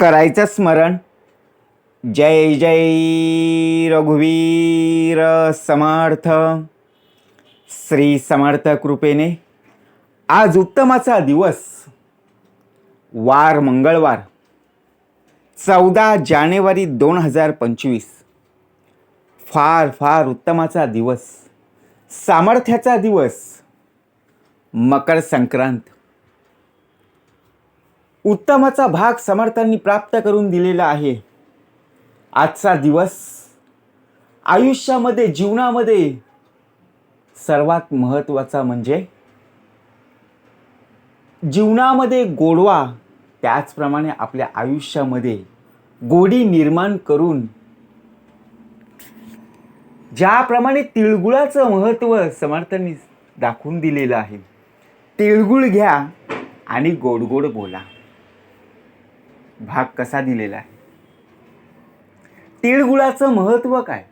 करायचं स्मरण. जय जय रघुवीर समर्थ. श्री समर्थ कृपेने आज उत्तमाचा दिवस. वार मंगळवार चौदा जानेवारी दोन हजार पंचवीस. फार फार उत्तमाचा दिवस. सामर्थ्याचा दिवस. मकर संक्रांत. उत्तमाचा भाग समर्थांनी प्राप्त करून दिलेला आहे. आजचा दिवस आयुष्यामध्ये जीवनामध्ये सर्वात महत्त्वाचा म्हणजे जीवनामध्ये गोडवा त्याचप्रमाणे आपल्या आयुष्यामध्ये गोडी निर्माण करून ज्याप्रमाणे तिळगुळाचं महत्त्व समर्थांनी दाखवून दिलेलं आहे. तिळगुळ घ्या आणि गोड गोड बोला. भाग कसा दिलेला आहे? तिळगुळाचं महत्त्व काय?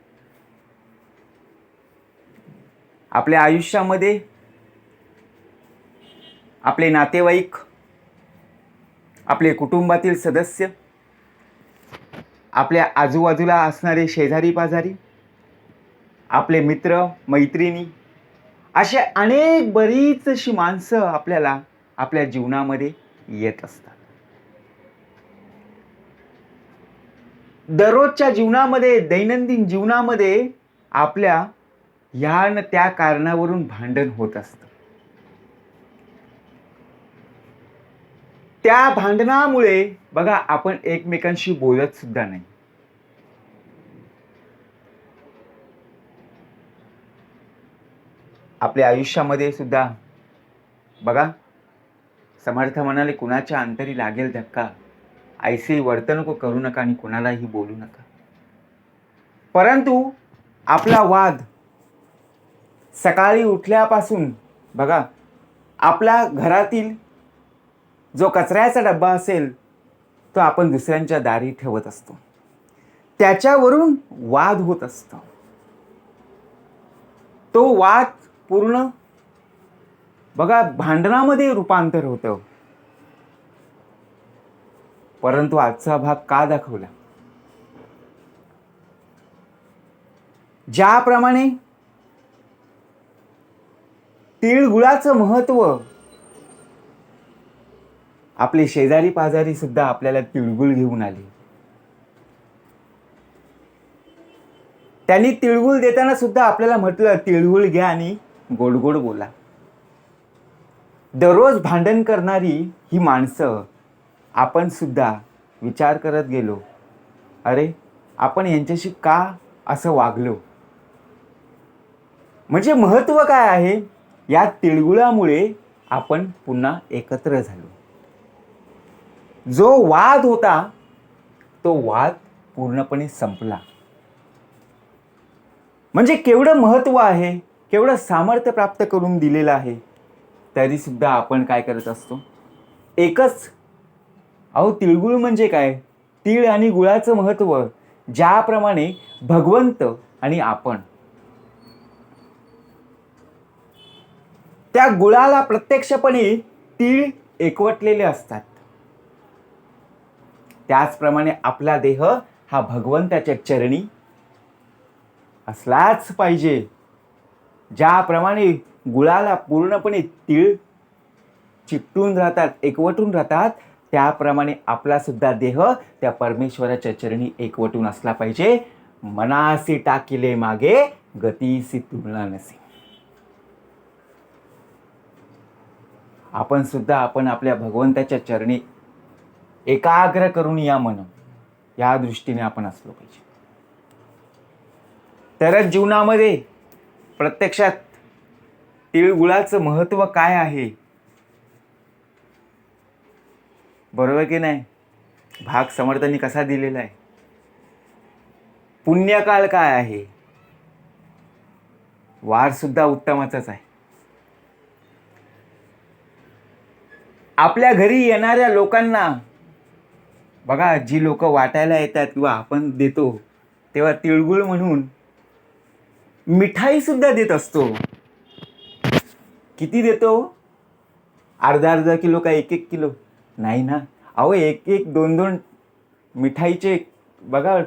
आपल्या आयुष्यामध्ये आपले नातेवाईक आपले कुटुंबातील सदस्य आपल्या आजूबाजूला असणारे शेजारी पाजारी आपले मित्र मैत्रिणी असे अनेक बरीचशी माणसं आपल्याला आपल्या जीवनामध्ये येत असतात. दररोजच्या जीवनामध्ये दैनंदिन जीवनामध्ये आपल्या ह्या न त्या कारणावरून भांडण होत असतं. त्या भांडणामुळे बघा आपण एकमेकांशी बोलत सुद्धा नाही. आपल्या आयुष्यामध्ये सुद्धा बघा समर्थ म्हणाले कुणाच्या अंतरी लागेल धक्का? ऐसे वर्तणूक करू नका आणि कोणालाही बोलू नका. परंतु आपला वाद सकाळी उठल्यापासून बघा आपल्या घरातील जो कचऱ्याचा डब्बा असेल तो आपण दुसऱ्यांच्या दारी ठेवत असतो. त्याच्यावरून वाद होत असतो. तो वाद पूर्ण बघा भांडणामध्ये रूपांतर होतं. परंतु आजचा भाग का दाखवला? ज्याप्रमाणे तिळगुळाचं महत्त्व आपले शेजारी पाजारी सुद्धा आपल्याला तिळगुळ घेऊन आले. त्यांनी तिळगुळ देताना सुद्धा आपल्याला म्हटलं तिळगुळ घ्या आणि गोड गोड बोला. दररोज भांडण करणारी ही माणसं आपण सुद्धा विचार करत गेलो अरे आपण यांच्याशी का असं वागलो? म्हणजे महत्त्व काय आहे? या तिळगुळामुळे आपण पुन्हा एकत्र झालो. जो वाद होता तो वाद पूर्णपणे संपला. म्हणजे केवढं महत्त्व आहे केवढं सामर्थ्य प्राप्त करून दिलेलं आहे तरी सुद्धा आपण काय करत असतो? एकच अहो तिळगुळ म्हणजे काय? तीळ आणि गुळाचं महत्त्व ज्याप्रमाणे भगवंत आणि आपण. त्या गुळाला प्रत्यक्षपणे तीळ एकवटलेले असतात. त्याचप्रमाणे आपला देह हा भगवंताच्या चरणी असलाच पाहिजे. ज्याप्रमाणे गुळाला पूर्णपणे तीळ चिकटून राहतात एकवटून राहतात त्याप्रमाणे आपला सुद्धा देह त्या परमेश्वराच्या चरणी एकवटून असला पाहिजे. मनासी टाकिले मागे गतीसी तुलना नसे. आपण सुद्धा आपण आपल्या भगवंताच्या चरणी एकाग्र करून या मन या दृष्टीने आपण असलो पाहिजे. तरच जीवनामध्ये प्रत्यक्षात तिळगुळाचं महत्त्व काय आहे? बरोबर की नाही? भाग समर्थांनी कसा दिलेला आहे? पुण्यकाळ काय आहे? वार सुद्धा उत्तमाचाच आहे. आपल्या घरी येणाऱ्या लोकांना बघा जी लोक वाटायला येतात किंवा आपण देतो तेव्हा तिळगुळ म्हणून मिठाई सुद्धा देत असतो. किती देतो? अर्धा अर्धा किलो का एक एक किलो? नाही ना. अहो एक एक दोन दोन मिठाईचे बघा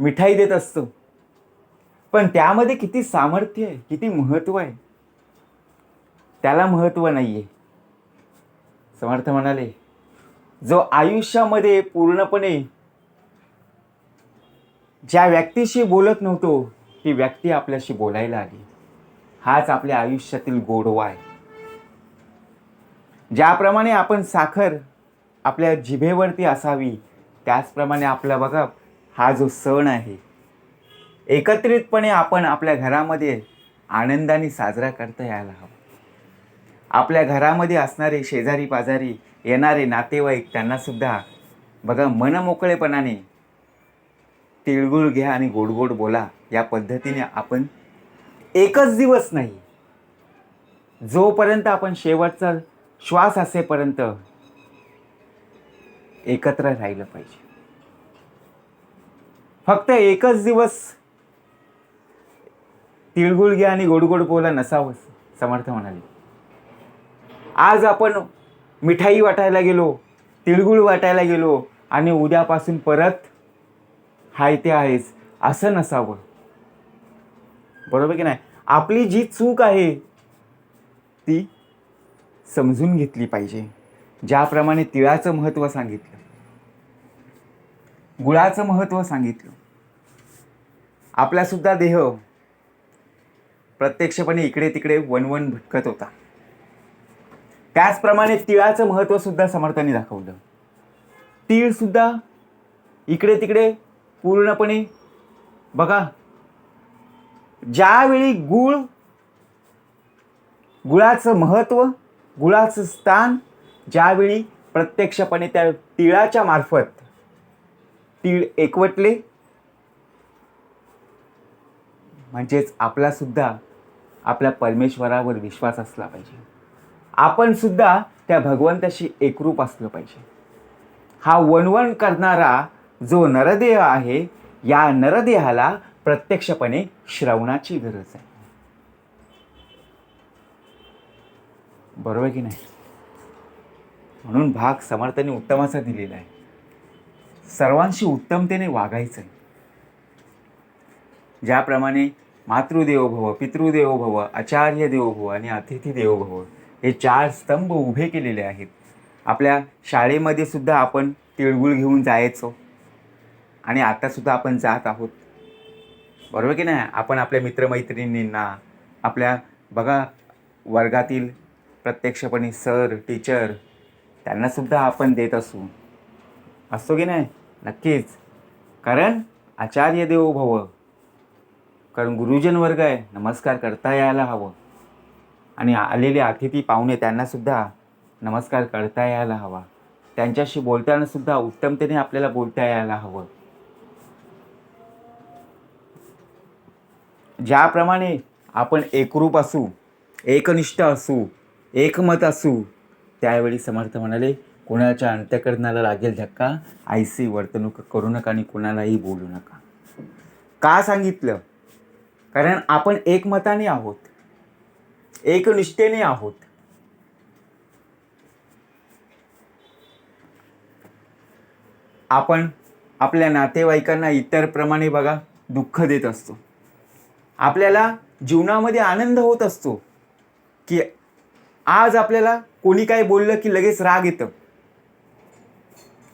मिठाई देत असतो. पण त्यामध्ये किती सामर्थ्य आहे किती महत्त्व आहे. त्याला महत्त्व नाही आहे समर्थ म्हणाले जो आयुष्यामध्ये पूर्णपणे ज्या व्यक्तीशी बोलत नव्हतो ती व्यक्ती आपल्याशी बोलायला आली. हाच आपल्या आयुष्यातील गोडवा आहे. ज्याप्रमाणे आपण साखर आपल्या जिभेवरती असावी त्याचप्रमाणे आपला बघा हा जो सण आहे एकत्रितपणे आपण आपल्या घरामध्ये आनंदाने साजरा करता यायला हवा. आपल्या घरामध्ये असणारे शेजारी पाजारी येणारे नातेवाईक त्यांनासुद्धा बघा मनमोकळेपणाने तिळगुळ घ्या आणि गोड गोड बोला या पद्धतीने आपण एकच दिवस नाही जोपर्यंत आपण शेवटचा श्वास असेपर्यंत एकत्र राहिलं पाहिजे. फक्त एकच दिवस तिळगुळ घ्या आणि गोड गोड बोला नसावं समर्थ म्हणाले. आज आपण मिठाई वाटायला गेलो तिळगुळ वाटायला गेलो आणि उद्यापासून परत हाय ते आहेच असं नसावं. बरोबर की नाही? आपली जी चूक आहे ती समजून घेतली पाहिजे. ज्याप्रमाणे तिळाचं महत्त्व सांगितलं. गुळाचं महत्त्व सांगितलं. आपलासुद्धा देह प्रत्यक्षपणे इकडे तिकडे वणवण भटकत होता. त्याचप्रमाणे तिळाचं महत्त्वसुद्धा समर्थांनी दाखवलं. तीळ सुद्धा इकडे तिकडे पूर्णपणे बघा ज्यावेळी गुळ गुळाचं महत्त्व गुळाचं स्थान ज्यावेळी प्रत्यक्षपणे त्या तिळाच्या मार्फत तीळ एकवटले म्हणजेच आपला सुद्धा आपल्या परमेश्वरावर विश्वास असला पाहिजे. आपण सुद्धा त्या भगवंताशी एकरूप असलं पाहिजे. हा वणवण करणारा जो नरदेह आहे या नरदेहाला प्रत्यक्षपणे श्रवणाची गरज आहे. बरोबर की नाही? म्हणून भाग समर्थाने उत्तमाचा दिलेला आहे. सर्वांशी उत्तमतेने वागायचं आहे ज्याप्रमाणे मातृदेवो भव पितृदेवो भव आचार्य देवो भव आणि अतिथी देवो भव हे चार स्तंभ उभे केलेले आहेत. आपल्या शाळेमध्ये सुद्धा आपण तिळगुळ घेऊन जायचो. आणि आतासुद्धा आपण जात आहोत. बरोबर की नाही? आपण आपल्या मित्रमैत्रिणींना आपल्या बघा वर्गातील प्रत्यक्षपणे सर टीचर त्यांनासुद्धा आपण देत असू. असतो की नाही? नक्कीच. कारण आचार्य देवो भव. कारण गुरुजन वर्ग आहे. नमस्कार करता यायला हवं. आणि आलेले अतिथी पाहुणे त्यांनासुद्धा नमस्कार करता यायला हवा. त्यांच्याशी बोलतानासुद्धा उत्तमतेने आपल्याला बोलता यायला हवं. ज्याप्रमाणे आपण एकरूप असू एकनिष्ठ असू एकमत असू. त्यावेळी समर्थ म्हणाले कोणाच्या अंत्यकरणाला लागेल धक्का? आयसी वर्तणूक करू नका आणि कोणालाही बोलू नका. का सांगितलं? कारण आपण एकमताने आहोत. एकनिष्ठेने आहोत. आपण आपल्या नातेवाईकांना इतर प्रमाणे बघा दुःख देत असतो. आपल्याला जीवनामध्ये आनंद होत असतो की आज आपल्याला कोणी काय बोललं की लगेच राग येतं?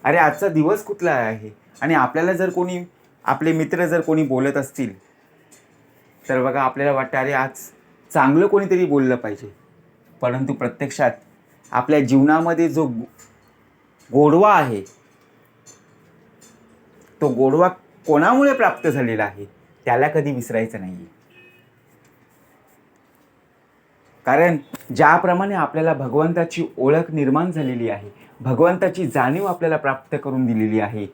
अरे आजचा दिवस कुठला आहे? आणि आपल्याला जर कोणी आपले मित्र जर कोणी बोलत असतील तर बघा आपल्याला वाटतं अरे आज चांगलं कोणीतरी बोललं पाहिजे. परंतु प्रत्यक्षात आपल्या जीवनामध्ये जो गो- गोडवा आहे तो गोडवा कोणामुळे प्राप्त झालेला आहे त्याला कधी विसरायचं नाही कारण ज्याप्रमाणे आपल्याला भगवंताची ओळख निर्माण झालेली आहे भगवंताची जाणीव आपल्याला प्राप्त करून दिलेली आहे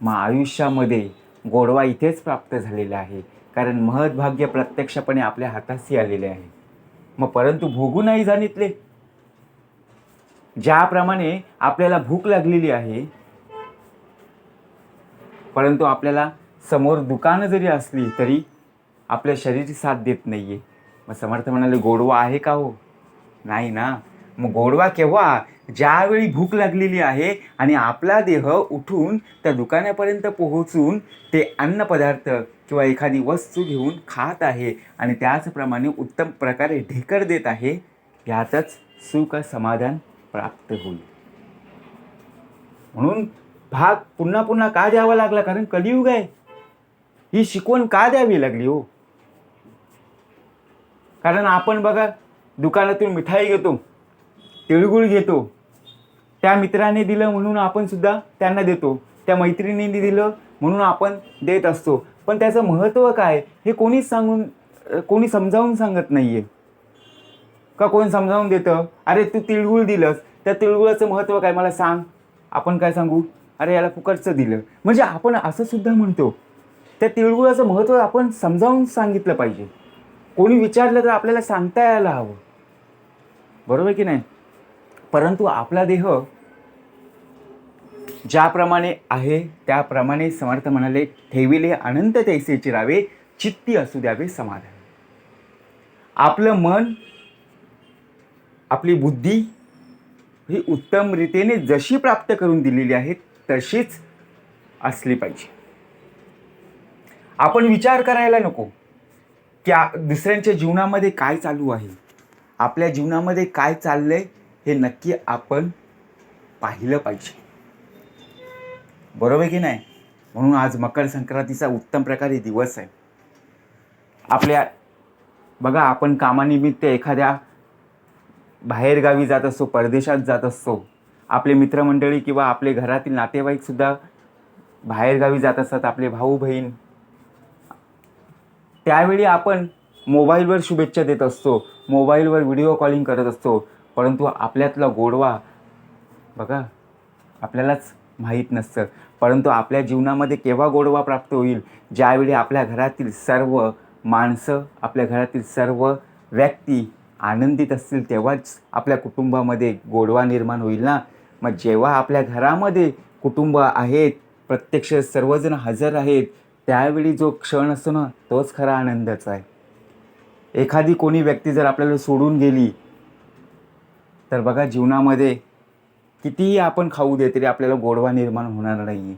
मग आयुष्यामध्ये गोडवा इथेच प्राप्त झालेला आहे. कारण महद्भाग्य प्रत्यक्षपणे आपल्या हाताशी आलेले आहे. मग परंतु भोगू नाही जाणीतले. ज्याप्रमाणे आपल्याला भूक लागलेली आहे परंतु आपल्याला समोर दुकानं जरी असली तरी आपल्या शरीर साथ देत नाही आहे मग समर्थ म्हणाले गोडवा आहे का हो? नाही ना. मग गोडवा केव्हा? ज्यावेळी भूक लागलेली आहे आणि आपला देह उठून त्या दुकानापर्यंत पोहोचून ते अन्नपदार्थ किंवा एखादी वस्तू घेऊन खात आहे आणि त्याचप्रमाणे उत्तम प्रकारे ढेकर देत आहे यातच सुख समाधान प्राप्त होईल. म्हणून भाग पुन्हा पुन्हा का द्यावा लागला? कारण कलियुग आहे. ही शिकवण का द्यावी लागली हो? कारण आपण बघा दुकानातून मिठाई घेतो तिळगुळ घेतो. त्या मित्राने दिलं म्हणून आपण सुद्धा त्यांना देतो. त्या मैत्रिणीने दिलं म्हणून आपण देत असतो. पण त्याचं महत्त्व काय? हे कोणीच सांगून कोणी समजावून सांगत नाही आहे का कोण समजावून देतं? अरे तू तिळगुळ दिलंस. त्या तिळगुळाचं महत्त्व काय? मला सांग. आपण काय सांगू? अरे याला फुकटचं दिलं. म्हणजे आपण असं सुद्धा म्हणतो. त्या तिळगुळाचं महत्त्व आपण समजावून सांगितलं पाहिजे. कोणी विचारलं तर आपल्याला सांगता यायला हवं. बरोबर की नाही? परंतु आपला देह ज्याप्रमाणे आहे त्याप्रमाणे समर्थ म्हणाले ठेविले अनंत तैसे चिरावे चित्ती असू द्यावे समाधान. आपलं मन आपली बुद्धी ही उत्तम रीतीने जशी प्राप्त करून दिलेली आहे तशीच असली पाहिजे. आपण विचार करायला नको. की दुसऱ्यांच्या जीवनामध्ये काय चालू आहे? आपल्या जीवनामध्ये काय चाललंय हे नक्की आपण पाहिलं पाहिजे. बरोबर की नाही? म्हणून आज मकर संक्रांतीचा उत्तम प्रकारे दिवस आहे. आपल्या बघा आपण कामानिमित्त एखाद्या बाहेरगावी जात असतो परदेशात जात असतो आपले मित्रमंडळी किंवा आपले घरातील नातेवाईकसुद्धा बाहेरगावी जात असतात आपले भाऊ बहीण त्यावेळी आपण मोबाईलवर शुभेच्छा देत असतो मोबाईलवर व्हिडिओ कॉलिंग करत असतो परंतु आपल्यातला गोडवा बघा आपल्यालाच माहीत नसतं. परंतु आपल्या जीवनामध्ये केव्हा गोडवा प्राप्त होईल? ज्यावेळी आपल्या घरातील सर्व माणसं आपल्या घरातील सर्व व्यक्ती आनंदित असतील तेव्हाच आपल्या कुटुंबामध्ये गोडवा निर्माण होईल ना? मग जेव्हा आपल्या घरामध्ये कुटुंब आहेत प्रत्यक्ष सर्वजण हजर आहेत त्यावेळी जो क्षण असतो ना तोच खरा आनंदाचा आहे. एखादी कोणी व्यक्ती जर आपल्याला सोडून गेली तर बघा जीवनामध्ये कितीही आपण खाऊ दे तरी आपल्याला गोडवा निर्माण होणार नाही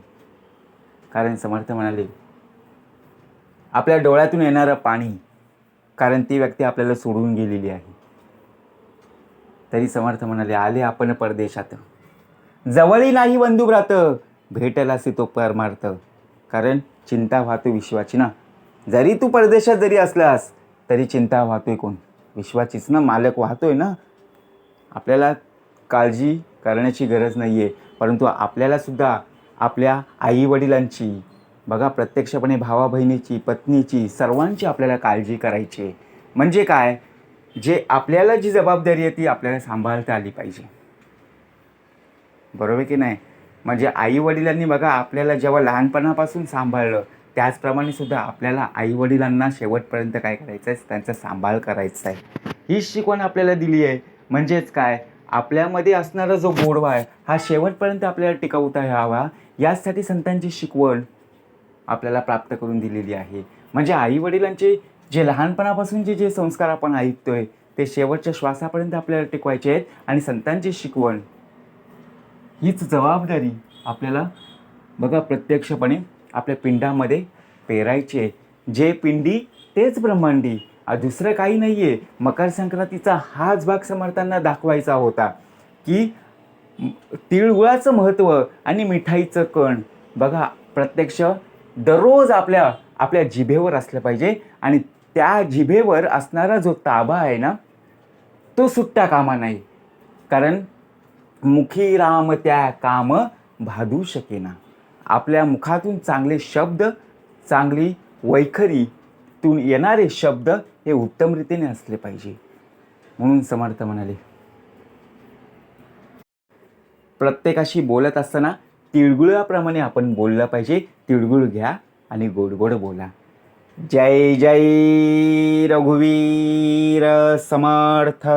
कारण समर्थ म्हणाले आपल्या डोळ्यातून येणारं पाणी कारण ती व्यक्ती आपल्याला सोडून गेलेली आहे. तरी समर्थ म्हणाले आले आपण परदेशात. जवळी नाही बंधुभ्रात भेटलासी तो परमार्थ. कारण चिंता वाहतो विश्वाची ना. जरी तू परदेशात जरी असलास तरी चिंता वाहतोय कोण? विश्वाचीच ना. मालक वाहतोय ना. आपल्याला काळजी करण्याची गरज नाही आहे परंतु आपल्यालासुद्धा आपल्या आईवडिलांची बघा प्रत्यक्षपणे भावा बहिणीची पत्नीची सर्वांची आपल्याला काळजी करायची आहे. म्हणजे काय? जे आपल्याला जी जबाबदारी आहे ती आपल्याला सांभाळता आली पाहिजे. बरोबर की नाही? म्हणजे आईवडिलांनी बघा आपल्याला जेव्हा लहानपणापासून सांभाळलं त्याचप्रमाणे सुद्धा आपल्याला आईवडिलांना शेवटपर्यंत काय करायचं आहे? त्यांचा सांभाळ करायचा आहे. ही शिकवण आपल्याला दिली आहे. म्हणजेच काय? आपल्यामध्ये असणारा जो गोडवा आहे हा शेवटपर्यंत आपल्याला टिकवता यावा. यासाठी संतांची शिकवण आपल्याला प्राप्त करून दिलेली आहे. म्हणजे आईवडिलांचे जे लहानपणापासून जे जे संस्कार आपण ऐकतोय ते शेवटच्या श्वासापर्यंत आपल्याला टिकवायचे आहेत आणि संतांची शिकवण हीच जबाबदारी आपल्याला बघा प्रत्यक्षपणे आपल्या पिंडामध्ये पेरायची आहे. जे पिंडी तेच ब्रह्मांडी. दुसरं काही नाही आहे मकर संक्रांतीचा हाच भाग समर्थांना दाखवायचा होता की तिळगुळाचं महत्त्व आणि मिठाईचं कण. बघा प्रत्यक्ष दररोज आपल्या आपल्या जिभेवर असलं पाहिजे आणि त्या जिभेवर असणारा जो ताबा आहे ना तो सुट्टा कामा नाही. कारण मुखी राम त्या काम भादू शकेना. आपल्या मुखातून चांगले शब्द चांगली वैखरीतून येणारे शब्द हे उत्तम रीतीने असले पाहिजे. म्हणून समर्थ म्हणाले प्रत्येकाशी बोलत असताना तिळगुळाप्रमाणे आपण बोललं पाहिजे. तिळगुळ घ्या आणि गोड गोड बोला. जय जय रघुवीर समर्थ.